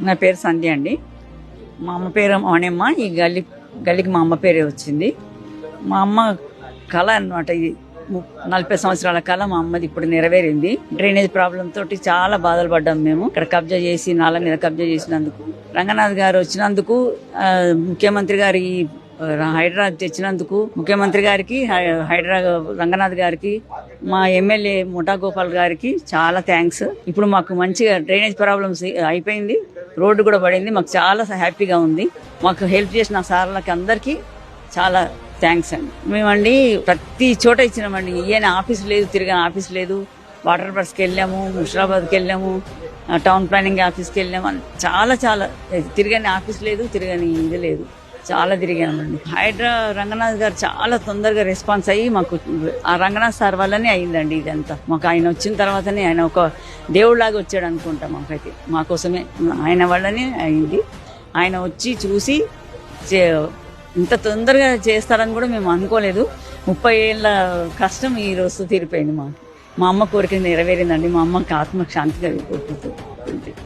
నా పేరు సంధ్య అండి. మా అమ్మ పేరు మణిమ్మ ఈ గల్లి గల్లికి మా అమ్మ పేరే వచ్చింది. మా అమ్మ కళ అన్నమాట ఇది. నలభై సంవత్సరాల కళ మా అమ్మది ఇప్పుడు నెరవేరింది. డ్రైనేజ్ ప్రాబ్లం తోటి చాలా బాధలు పడ్డాం మేము. ఇక్కడ కబ్జా చేసి నాల మీద కబ్జా చేసినందుకు. రంగనాథ్ గారు వచ్చినందుకు ముఖ్యమంత్రి గారి ఈ హైడ్రా తెచ్చినందుకు ముఖ్యమంత్రి గారికి హై- హైడ్రా రంగనాథ్ గారికి మా ఎమ్మెల్యే ముఠా గోపాల్ గారికి చాలా థ్యాంక్స్. ఇప్పుడు మాకు మంచిగా డ్రైనేజ్ ప్రాబ్లమ్స్ అయిపోయింది. రోడ్డు కూడా పడింది. మాకు చాలా హ్యాపీగా ఉంది. మాకు హెల్ప్ చేసిన సార్లకి అందరికీ చాలా థ్యాంక్స్ అండి. మేమండి ప్రతి చోట ఇచ్చినామండి. ఈయన ఆఫీస్ లేదు తిరిగిన ఆఫీస్ లేదు. వాటర్ బర్స్కి వెళ్ళాము ముషిరాబాద్కి వెళ్ళాము టౌన్ ప్లానింగ్ ఆఫీస్కి వెళ్ళాము. అని చాలా చాలా తిరగని ఆఫీస్ లేదు తిరగని ఇది లేదు. చాలా తిరిగామండి. హైడ్రా రంగనాథ్ గారు చాలా తొందరగా రెస్పాన్స్ అయ్యి మాకు ఆ రంగనాథ్ సార్ వల్లనే అయిందండి ఇదంతా. మాకు ఆయన వచ్చిన తర్వాతనే ఆయన ఒక దేవుడిలాగా వచ్చాడు అనుకుంటా మాకైతే. మా కోసమే ఆయన వల్లనే అయింది. ఆయన వచ్చి చూసి చే- ఇంత తొందరగా చేస్తారని కూడా మేము అనుకోలేదు. ముప్పై ఏళ్ళ కష్టం ఈ రోజు తీరిపోయింది మాకు. మా అమ్మ కోరిక నెరవేరిందండి. మా అమ్మకి ఆత్మకు శాంతిగా కోరుకుంటుంది